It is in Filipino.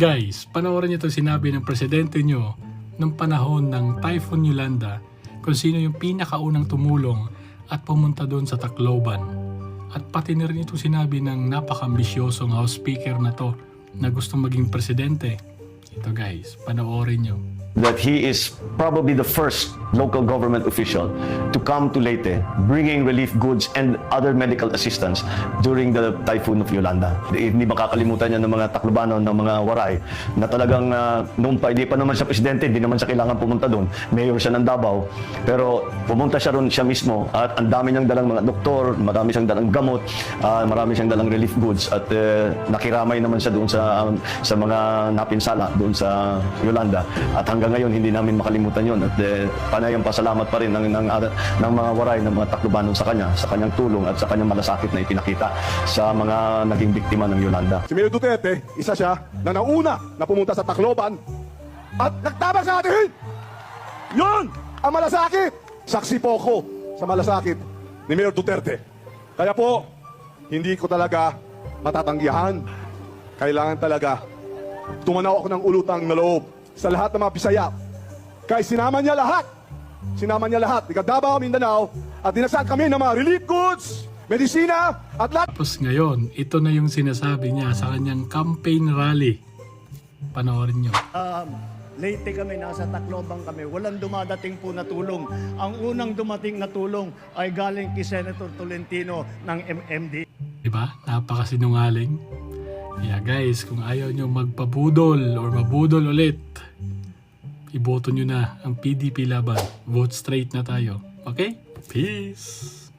Guys, panoorin niyo itong sinabi ng presidente nyo ng panahon ng Typhoon Yolanda kung sino yung pinakaunang tumulong at pumunta doon sa Tacloban. At pati na rin ito sinabi ng napaka-ambisyosong House Speaker na to na gustong maging presidente. Ito guys, panoorin nyo. That he is probably the first local government official to come to Leyte bringing relief goods and other medical assistance during the typhoon of Yolanda. Hindi makakalimutan niya ng mga Taclobano, ng mga Waray na talagang uh, noong pa, hindi pa naman siya presidente, hindi naman siya kailangan pumunta doon. Mayor siya ng Davao. Pero pumunta siya ron siya mismo at ang dami niyang dalang mga doktor, marami siyang dalang gamot, ah, marami siyang dalang relief goods at eh, nakiramay naman siya doon sa um, sa mga napinsala doon sa Yolanda. At hanggang ngayon hindi namin makalimutan 'yon at eh, panayang pasalamat pa rin ng, ng, ng mga waray ng mga Taclobanon sa kanya, sa kanyang tulong at sa kanyang malasakit na ipinakita sa mga naging biktima ng Yolanda. Si Mayor Duterte, isa siya na nauna na pumunta sa Tacloban at nagtabang sa atin! Yun! Ang malasakit! Saksi po ako sa malasakit ni Mayor Duterte. Kaya po, hindi ko talaga matatanggihan. Kailangan talaga tumanaw ako ng ulutang na loob sa lahat ng mga Bisaya. Kaya sinama niya lahat. Sinama niya lahat. Ika Davao, Mindanao. At dinasal kami ng mga relief goods, medisina, at lahat Tapos ngayon, ito na yung sinasabi niya sa kanyang campaign rally. Panoorin nyo. Um, Leyte kami, nasa Tacloban kami. Walang dumadating po na tulong. Ang unang dumating na tulong ay galing kay Senator Tolentino ng MMD. Diba? Napakasinungaling. Kaya guys, kung ayaw nyo magpabudol or mabudol ulit, iboto nyo na ang PDP laban. Vote straight na tayo. Okay? Peace!